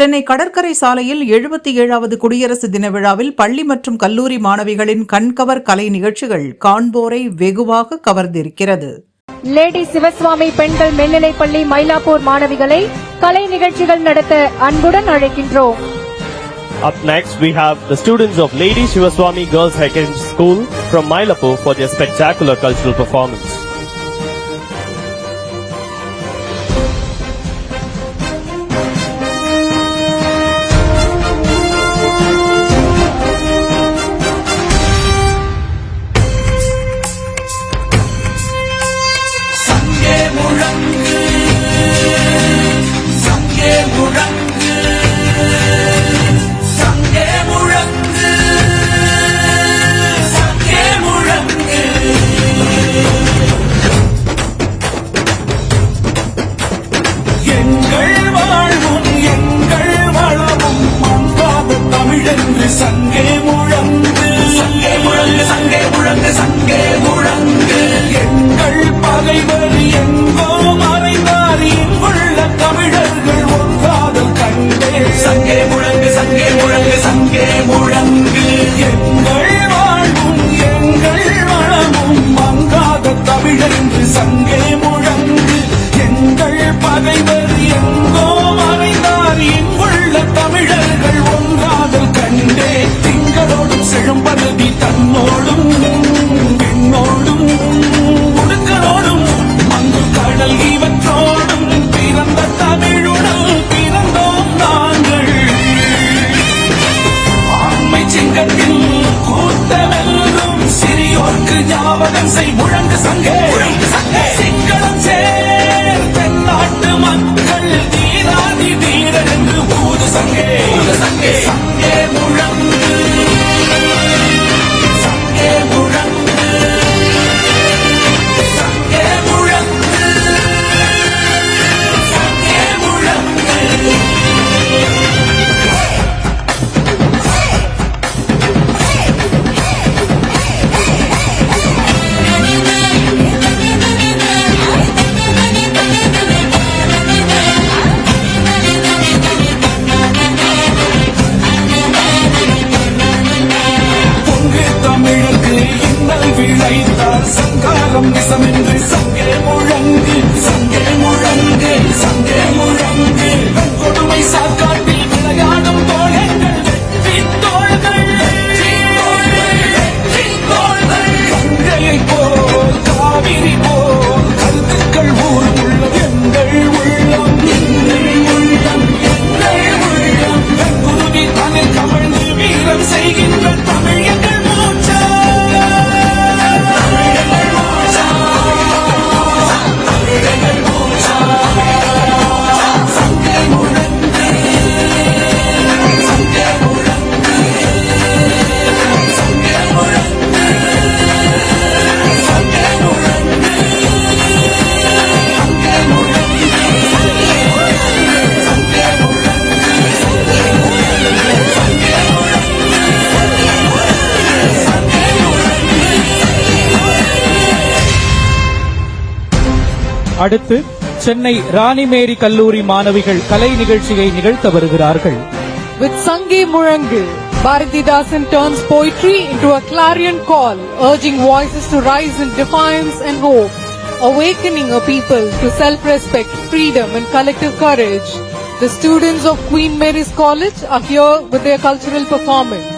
சென்னை கடற்கரை சாலையில் எழுபத்தி ஏழாவது குடியரசு தின விழாவில் பள்ளி மற்றும் கல்லூரி மாணவிகளின் கண்கவர் கலை நிகழ்ச்சிகள் காண்போரை வெகுவாக கவர்ந்திருக்கிறது லேடி சிவசுவாமி பெண்கள் மேல்நிலைப்பள்ளி மயிலாப்பூர் மாணவிகளை கலை நிகழ்ச்சிகள் நடத்த அன்புடன் அழைக்கின்றோம் Up next, we have the students of Lady Shivaswamy Girls Secondary School from Mylapore for their spectacular cultural performance. சங்கே முழங்க നമ്മോളം சங்காரம் விஷமென்று சங்கே முழங்கு அடுத்து சென்னை ராணிமேரி கல்லூரி மாணவிகள் கலை நிகழ்ச்சியை நிகழ்த்த வருகிறார்கள் With Sange Murangu, Bharatidasan turns poetry into a clarion call, urging voices to rise in defiance and hope, awakening a people to self-respect, freedom and collective courage. The students of Queen Mary's College are here with their cultural performance.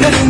Even in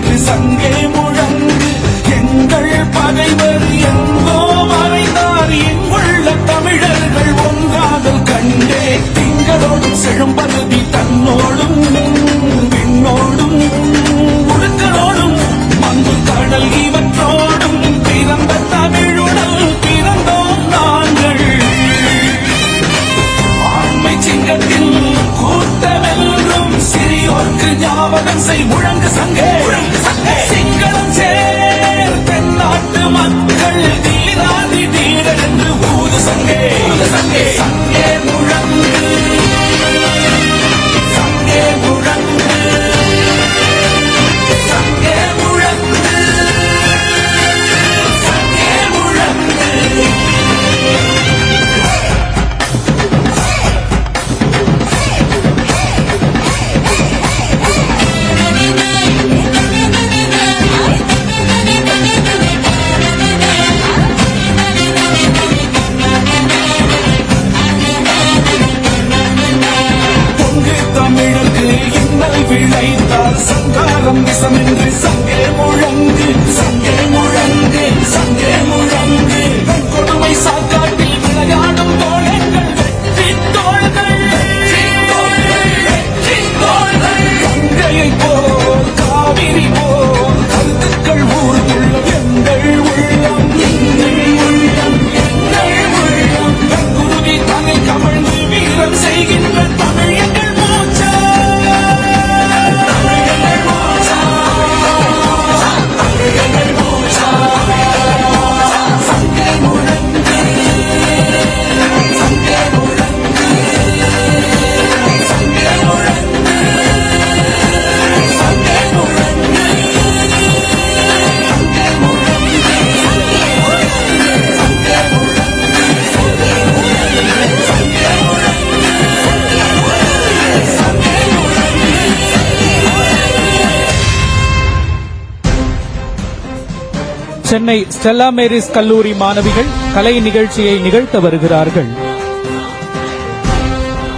Chennai Stella Maris கல்லூரி மாணவிகள் கலை நிகழ்ச்சியை நிகழ்த்த வருகிறார்கள்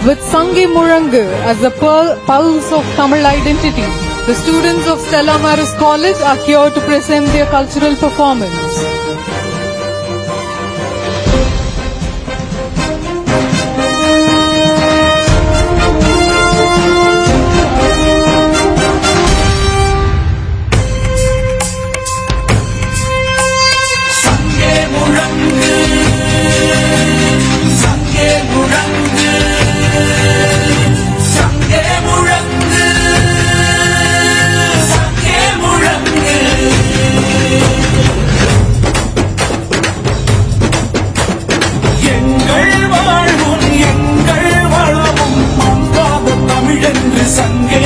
With Sangi Murangu as the pearl- pulse of Tamil identity, the students of Stella Maris College are here to present their cultural performance. 三根